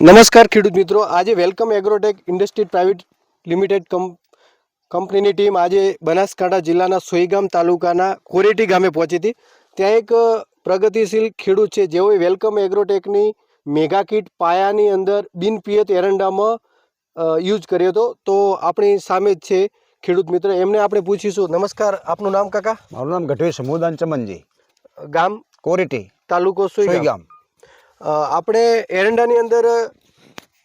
નમસ્કાર ખેડૂત મિત્રો. આજે welcome agrotech industry private limited કંપ કંપનીની ટીમ આજે બનાસકાંઠા જિલ્લાના સોઈગામ તાલુકાના કોરેટી ગામે પહોંચી હતી. ત્યાં એક પ્રગતિશીલ ખેડૂત છે. જેઓએ વેલકમ એગ્રોટેકની મેગા કીટ પાયાની અંદર બિનપિયત એરંડામાં યુઝ કર્યો હતો. તો આપણી સામે જ છે ખેડૂત મિત્ર. એમને આપણે પૂછીશું. નમસ્કાર. આપનું નામ કાકા? મારું નામ ગઢવી સમુદાન ચમનજી. ગામ? કોરેટી તાલુકો સોઈગામ. આપણે એરંડાની અંદર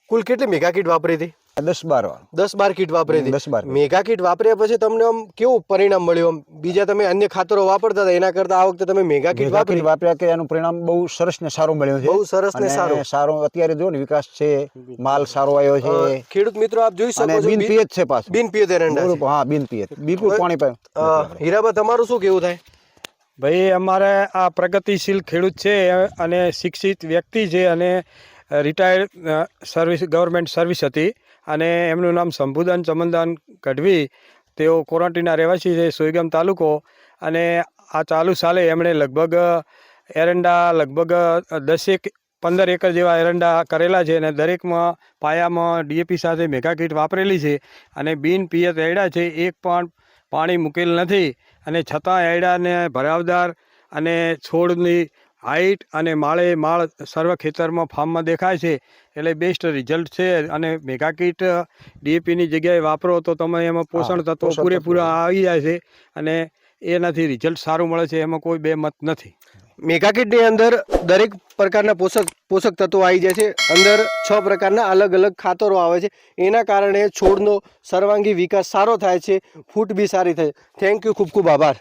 કુલ કેટલી મેગા કીટ વાપરી હતી? દસ બાર દસ બાર કીટ વાપરી હતી. દસ બાર મેગા કીટ વાપર્યા પછી તમને આમ કેવું પરિણામ મળ્યું? આમ બીજા તમે અન્ય ખાતરો વાપરતા હતા એના કરતા આ વખતે તમે મેગા કીટ વાપરી? વાપર્યા કે એનું પરિણામ બહુ સરસ ને સારું મળ્યું છે. બહુ સરસ ને સારું. સારો અત્યારે જો ને વિકાસ છે માલ સારો આવ્યો છે. ખેડૂત મિત્રો આપ જોઈ શકો છો બિન પિયત છે પાછું. બિન પિયત એરંડા. હા બિન પિયત. બિલકુલ પાણી પાય. અ, હીરાબા તમારું શું કેવું થાય? ભાઈ અમારે આ પ્રગતિશીલ ખેડૂત છે અને શિક્ષિત વ્યક્તિ છે અને રિટાયર્ડ સર્વિસ ગવર્મેન્ટ સર્વિસ હતી અને એમનું નામ શંભુદાન ચમનદાન ગઢવી. તેઓ કોરંટીના રહેવાસી છે સોયગામ તાલુકો. અને આ ચાલુ સાલે એમણે લગભગ એરંડા લગભગ દસેક, પંદર એકર જેવા એરંડા કરેલા છે અને દરેકમાં પાયામાં ડીએપી સાથે મેગા કીટ વાપરેલી છે અને બિન પિયત એડા છે, એક પણ પાણી મૂકેલ નથી અને છતાં એડાને ભરાવદાર અને છોડની હાઈટ અને માળે માળ સર્વ ખેતરમાં ફાર્મમાં દેખાય છે. એટલે બેસ્ટ રિઝલ્ટ છે અને મેગા કીટ ડીએપીની જગ્યાએ વાપરો તો તમે એમાં પોષણ તત્વો. પૂરેપૂરા આવી જાય છે અને એનાથી રિઝલ્ટ સારું મળે છે, એમાં કોઈ બે મત નથી. મેગા કીટની અંદર દરેક પ્રકારના પોષક પોષક તત્વો આવી જાય છે. અંદર છ પ્રકારના અલગ અલગ ખાતરો આવે છે. એના કારણે છોડનો સર્વાંગી વિકાસ સારો થાય છે. ફૂટ બી સારી થાય થેન્ક યુ ખૂબ ખૂબ આભાર.